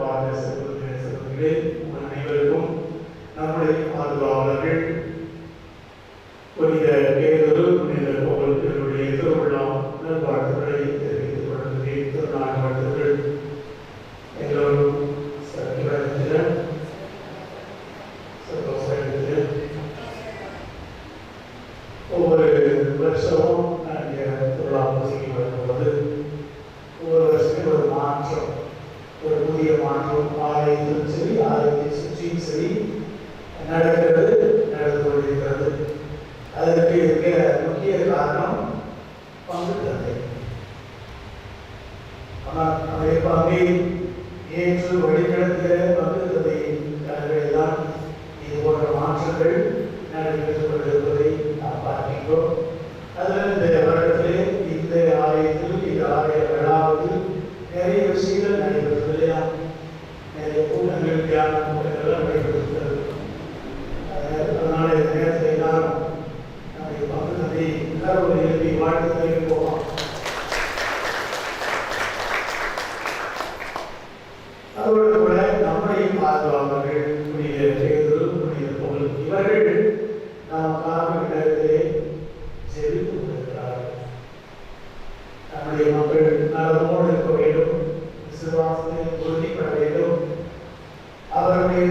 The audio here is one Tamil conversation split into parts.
poate să lucreze, să lucreze நம்முடைய மாணவர் ஆலயத்திலும் சரி ஆலயத்தை சுற்றியும் சரி நடக்கிறது நடந்து கொண்டிருக்கிறது. அதற்கு மிக முக்கிய காரணம் பங்கு தந்தை. ஆனால் அதே பங்கை ஏற்று வழிநடத்துகிற பங்கு தந்தையின் தான் இது போன்ற மாற்றங்கள் நடைபெற்றுக் கொண்டிருப்பதை நாம் பார்க்கின்றோம். அதில் இந்த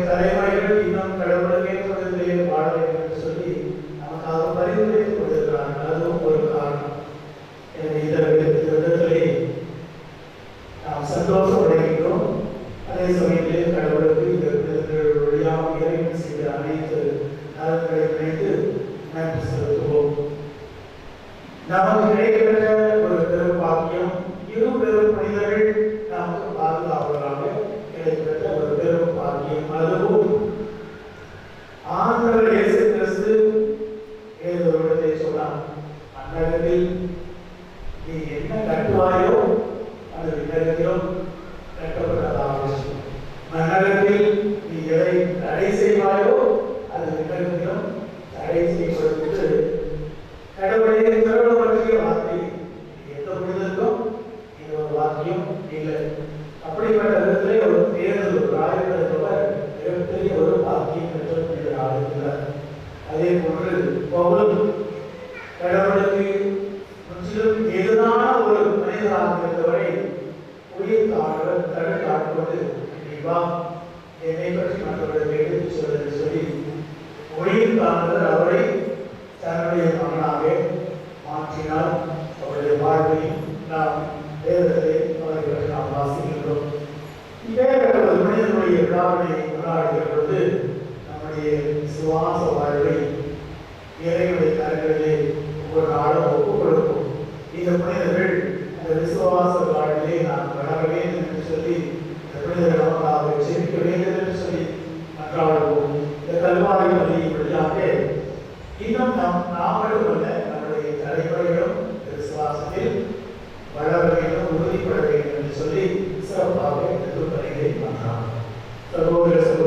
தலைமுறைகள் இன்னும் கடவுளுக்கே தொடர்பிலே வாழ வேண்டும் என்று சொல்லி நமக்காக பரிந்துரைத்துக் கொண்டிருக்கிறார்கள் அதுவும் ஒரு காரணம். எனவே இதற்கு விதத்திலே நாம் சந்தோஷம் அடைகின்றோம். அதே சமயத்திலே கடவுளுக்கு இந்த விதத்தில் வழியாக இறைவன் செய்த அனைத்து நலன்களையும் அது விண்ணகத்திலும் கட்டப்பட்டதாக மன்னகத்தில் நீ எதை தடை செய்வாயோ அது விண்ணகத்திலும் தடை செய்யப்படுவது கடவுளே கடவுளை பற்றிய வார்த்தை. எந்த மனிதனுக்கும் இது ஒரு வாக்கியம் இல்லை. அப்படிப்பட்ட விதத்திலே ஒரு தேர்தல் ஒரு ஆயுதத்தோட மிகப்பெரிய ஒரு வாக்கியம் பெற்ற மனிதராக அதே போன்று பவுலும் கடவுளுக்கு முற்றிலும் எதிரான ஒரு உயிர் தாழ்வர் தடு தாழ்வது என்னை பற்றி மற்றவர்களுக்கு எடுத்துச் சொல் சொல்லி உயிர் தாழ்வர் அவரை தன்னுடைய மகனாக மாற்றினார் அவருடைய வாழ்வை நாம் வேதத்திலே அவரை நாம் வாசிக்கின்றோம். மனிதனுடைய விழாவினை கொண்டாடுகிற பொழுது நம்முடைய சுவாச வாழ்வை இறைவனுடைய கரங்களிலே நாளும் ஒப்புக் இந்த விசுவாச வாழ்விலே நான் வர வேண்டும் என்று சொல்லி விடுதலாக அவரை ஜெயிக்க வேண்டும் என்று சொல்லி அன்றாடுவோம். இந்த கல்வாரி பள்ளியின் வழியாக இன்னும் நாம் நாமளும் அல்ல நம்முடைய தலைமுறைகளும் விசுவாசத்தில் வளர வேண்டும் உறுதிப்பட வேண்டும் என்று சொல்லி சிறப்பாக எதிர்ப்பணிகளை பண்ணலாம் சகோதர சகோதர